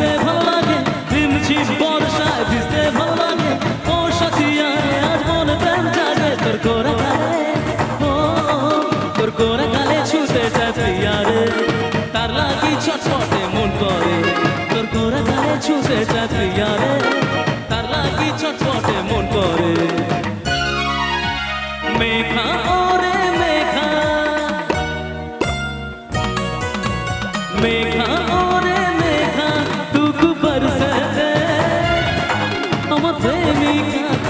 ভিজতে ভালো লাগে রিমঝিম বর্ষায় ভিজতে ভালো লাগে। ও সাথিয়ায় আজ মনে প্রাণ জাগে, তোর কোরা কালে। ও, তোর কোরা কালে ছুতে চাচিয়া রে তার লাগি ছটপটে মন করে, তোর কোরা কালে ছুতে চাচিয়া রে তার লাগি ছটপটে মন করে। মেঘা, ওরে মেঘা। মেঘা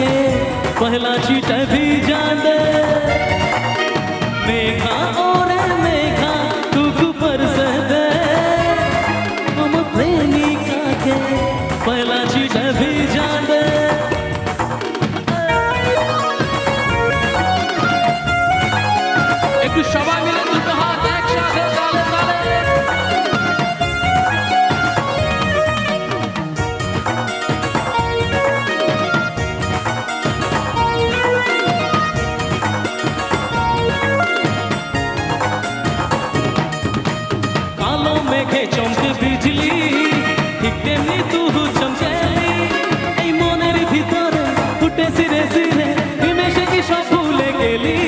के पहला चीट भी जान। देखा और মেঘে চমকে বিজলি, ঠিক তেমনি তুহু চমকেলি এই মনের ভিতরে ফুটে সিরে সিরে নিমেষে কি সব ভুলে গেলি?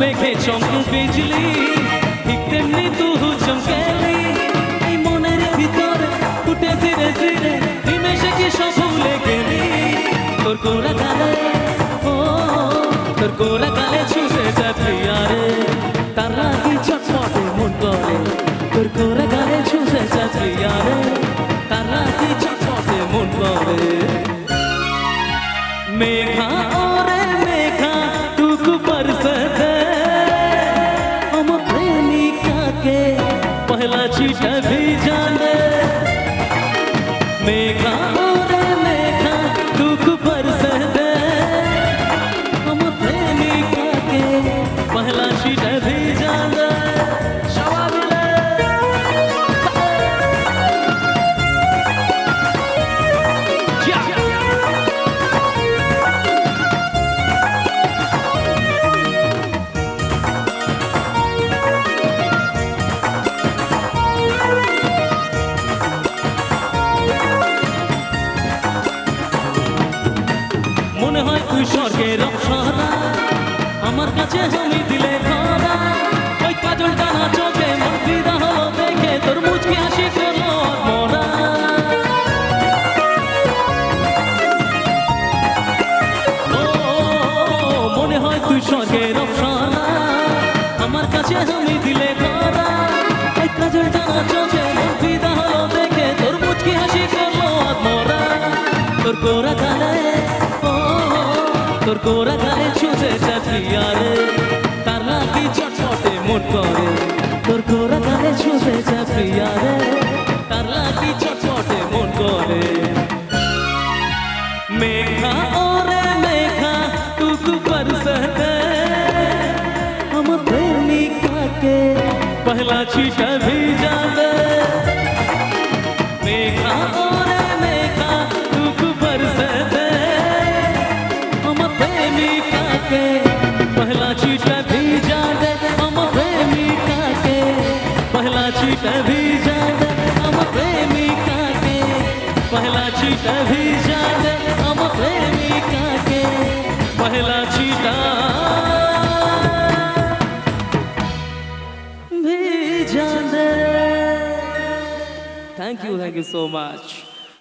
মেঘে চমকে বিজলি, ঠিক তেমনি তুহু চমকেলি এই মনের ভিতরে ফুটে সিরে সিরে নিমেষে কি সব ভুলে গেলি? তোর গালে ও তোর গোরা গালে ছুঁয়ে যাচ্ছি আরে তার লাগি চটপটে মন করে তোর গোরা গালে ছুঁয়ে যাচ্ছি আরে তার লাগি চটপটে মন করে मेघा और मेघा टूक बरसत हम प्रेमिका के पहला चीट স্বর্গের অপসরা আমার কাছে জমি দিলে ধরা। ওই কাজল টানা চোখে, মন ফিদা হলো দেখে তোর মুচকি হাসি করল মরা। মনে হয় তুই স্বর্গের অপসরা আমার কাছে জমি দিলে ধরা। ওই কাজল টানা চোখে, মন হলো দেখে তোর মুচকি হাসি করল মরা। তোর গোরা তোর গোরা গালে ছুঁচে যাচ্ছি আরে তার লাগি চটপটে মন করে তোর গোরা গালে ছুঁচে যাচ্ছি আরে তার লাগি চটপটে মন করে मेघा और मेघा टूक बरसत हम प्रेमिका के पहला चीट भी जाने प्रेमिका के पहला चीट भी जाने हम प्रेमिका के पहला चीट भी जाने हम प्रेमिका के पहला चीट भी जाने हम प्रेमिका के पहला चीटा भी जाने thank you thank you so much